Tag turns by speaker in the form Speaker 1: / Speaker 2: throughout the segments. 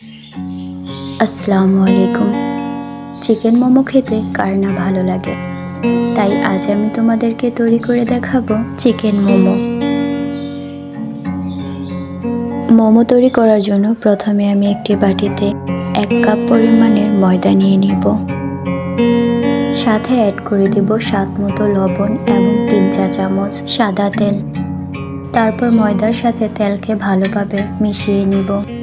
Speaker 1: আসসালামু আলাইকুম। চিকেন মোমো খেতে কার না ভালো লাগে? তাই আজ আমি তোমাদেরকে তৈরি করে দেখাবো চিকেন মোমো। মোমো তৈরি করার জন্য প্রথমে আমি একটি বাটিতে এক কাপ পরিমাণের ময়দা নিয়ে নিব। সাথে অ্যাড করে দিব স্বাদ মতো লবণ এবং তিন চা চামচ সাদা তেল। তারপর ময়দার সাথে তেলকে ভালোভাবে মিশিয়ে নিব।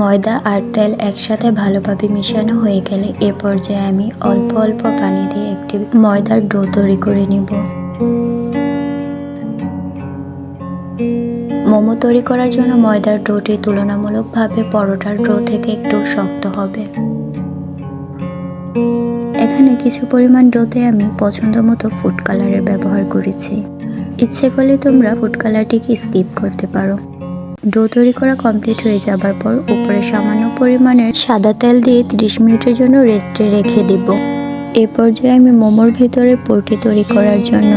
Speaker 1: ময়দা আর তেল একসাথে ভালোভাবে মিশানো হয়ে গেলে এ পর্যায়ে আমি অল্প অল্প পানি দিয়ে একটি ময়দার ডো তৈরি করে নিব। মোমো তৈরি করার জন্য ময়দার ডোটি তুলনামূলকভাবে পরোটার ডো থেকে একটু শক্ত হবে। এখানে কিছু পরিমাণ ডোতে আমি পছন্দ মতো ফুড কালারের ব্যবহার করেছি। ইচ্ছে করলে তোমরা ফুড কালারটিকে স্কিপ করতে পারো। ডো তৈরি করা কমপ্লিট হয়ে যাবার পর উপরে সামান্য পরিমাণের সাদা তেল দিয়ে 30 মিনিটের জন্য রেস্টে রেখে দিব। এ পর্যায়ে আমি মোমোর ভিতরে পোরটি তৈরি করার জন্য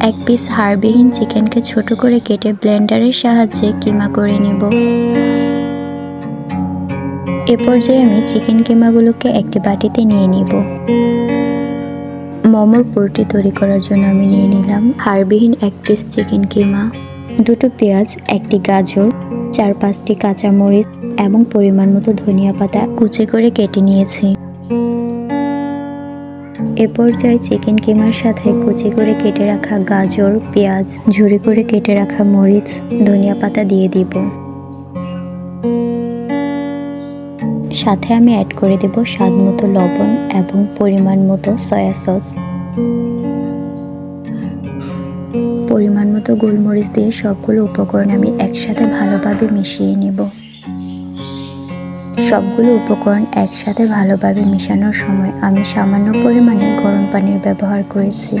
Speaker 1: এক পিস হাড়বিহীন চিকেনকে ছোট করে কেটে ব্লেন্ডারের সাহায্যে কিমা করে নেব। এ পর্যায়ে আমি চিকেন কিমাগুলোকে একটি বাটিতে নিয়ে নিব। মোমোর পোরটি তৈরি করার জন্য আমি নিয়ে নিলাম হাড়বিহীন এক পিস চিকেন কিমা। দুটো পেঁয়াজ, একটি গাজর, চার পাঁচটি কাঁচামরিচ এবং পরিমাণ মতো ধনিয়া পাতা কুচি করে কেটে নিয়েছি। এ পর্যায়ে চিকেন কিমার সাথে কুচি করে কেটে রাখা গাজর, পেঁয়াজ, ঝুরি করে কেটে রাখা মরিচ, ধনিয়া পাতা দিয়ে দিব। সাথে আমি অ্যাড করে দেব স্বাদ মতো লবণ এবং পরিমাণ মতো সয়া সস পরিমাণ মতো গোলমরিচ দিয়ে সবগুলো উপকরণ আমি একসাথে ভালোভাবে মিশিয়ে নেব। সবগুলো উপকরণ একসাথে ভালোভাবে মেশানোর সময় আমি সামান্য পরিমাণে গরম পানির ব্যবহার করেছি।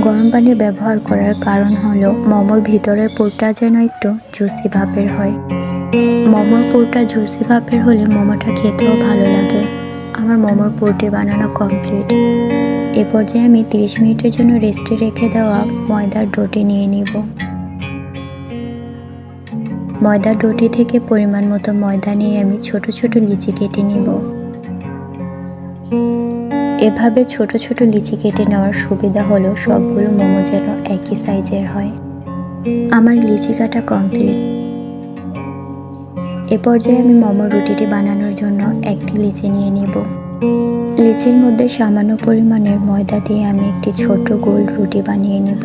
Speaker 1: গরম পানি ব্যবহার করার কারণ হলো মোমোর ভিতরের পুরটা যেন একটু জুসি ভাবের হয়। মোমোর পুরটা জুসি ভাবের হলে মোমোটা খেতেও ভালো লাগে। আমার মোমোর পুরটি বানানো কমপ্লিট এ পর্যায়ে আমি 30 মিনিটের জন্য রেস্টে রেখে দেওয়া ময়দার ডোটি নিয়ে নিব। ময়দার ডোটি থেকে পরিমাণ মতো ময়দা নিয়ে আমি ছোট ছোট লিচি কেটে নিব। এভাবে ছোট ছোট লিচি কেটে নেওয়ার সুবিধা হলো সবগুলো মোমো যেন একই সাইজের হয়। আমার লিচি কাটা কমপ্লিট। এ পর্যায়ে আমি মোমোর রুটিটি বানানোর জন্য একটি লিচি নিয়ে নিব। লিচির মধ্যে সামান্য পরিমাণের ময়দা দিয়ে আমি একটি ছোট গোল রুটি বানিয়ে নিব।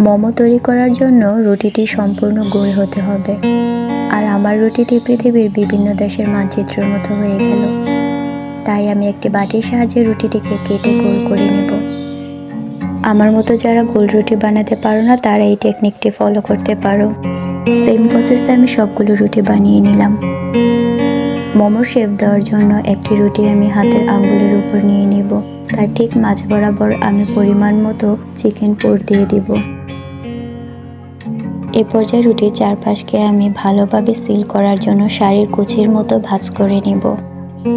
Speaker 1: মোমো তৈরি করার জন্য রুটিটি সম্পূর্ণ গোল হতে হবে। আর আমার রুটিটি পৃথিবীর বিভিন্ন দেশের মানচিত্রের মতো হয়ে গেল। তাই আমি একটি বাটির সাহায্যে রুটিটিকে কেটে গোল করে নেব। আমার মতো যারা গোল রুটি বানাতে পারো না, তারা এই টেকনিকটি ফলো করতে পারো। সেম প্রসেসে আমি সবগুলো রুটি বানিয়ে নিলাম। মোমোর শেপ দেওয়ার জন্য একটি রুটি আমি হাতের আঙ্গুলের উপর নিয়ে নিব। তার ঠিক মাঝ বরাবর আমি পরিমাণ মতো চিকেন পোর দিয়ে দিব। এ পর্যায়ে রুটির চারপাশকে আমি ভালোভাবে সিল করার জন্য শাড়ির কুচির মতো ভাঁজ করে নেব।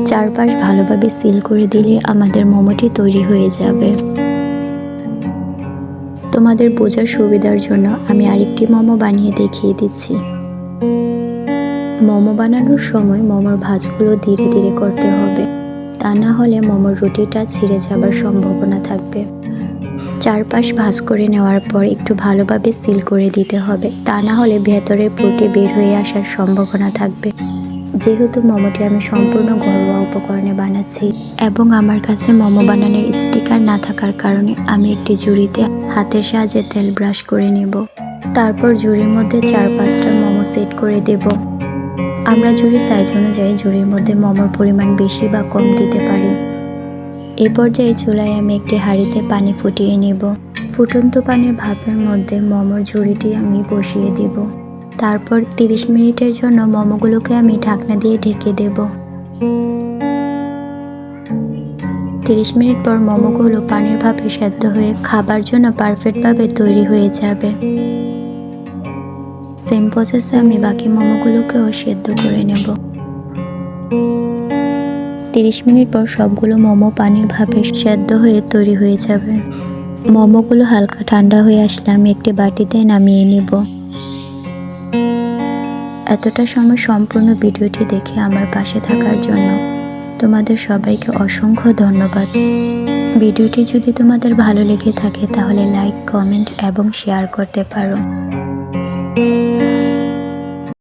Speaker 1: চারপাশ ভালোভাবে সিল করে দিলে আমাদের মোমোটি তৈরি হয়ে যাবে। তোমাদের বোঝার সুবিধার জন্য আমি আরেকটি মোমো বানিয়ে দেখিয়ে দিচ্ছি। মোমো বানানোর সময় মোমোর ভাঁজগুলো ধীরে ধীরে করতে হবে। তা না হলে মোমোর রুটিটা ছিঁড়ে যাবার সম্ভাবনা থাকবে। চারপাশ ভাঁজ করে নেওয়ার পর একটু ভালোভাবে সিল করে দিতে হবে। তা না হলে ভেতরের পুটি বের হয়ে আসার সম্ভাবনা থাকবে। যেহেতু মোমোটি আমি সম্পূর্ণ ঘরোয়া উপকরণে বানাচ্ছি এবং আমার কাছে মোমো বানানোর স্টিকার না থাকার কারণে আমি একটি জুড়িতে হাতের সাহায্যে তেল ব্রাশ করে নেব। তারপর জুড়ির মধ্যে চার পাঁচটা মোমো সেট করে দেব। আমরা ঝুড়ির সাইজ অনুযায়ী ঝুড়ির মধ্যে মোমোর পরিমাণ বেশি বা কম দিতে পারি। এ পর্যায়ে চুলায় আমি একটি হাঁড়িতে পানি ফুটিয়ে নেব। ফুটন্ত পানির ভাপের মধ্যে মোমোর ঝুড়িটি আমি বসিয়ে দেব। তারপর 30 মিনিটের জন্য মোমোগুলোকে আমি ঢাকনা দিয়ে ঢেকে দেব। 30 মিনিট পর মোমোগুলো পানির ভাপে সেদ্ধ হয়ে খাবার জন্য পারফেক্টভাবে তৈরি হয়ে যাবে। সেম প্রসেসে আমি বাকি মোমোগুলোকেও সেদ্ধ করে নেব। তিরিশ মিনিট পর সবগুলো মোমো পানির ভাপে সেদ্ধ হয়ে তৈরি হয়ে যাবে। মোমোগুলো হালকা ঠান্ডা হয়ে আসলে আমি একটি বাটিতে নামিয়ে নিব। এতটা সময় সম্পূর্ণ ভিডিওটি দেখে আমার পাশে থাকার জন্য তোমাদের সবাইকে অসংখ্য ধন্যবাদ। ভিডিওটি যদি তোমাদের ভালো লেগে থাকে তাহলে লাইক, কমেন্ট এবং শেয়ার করতে পারো। Música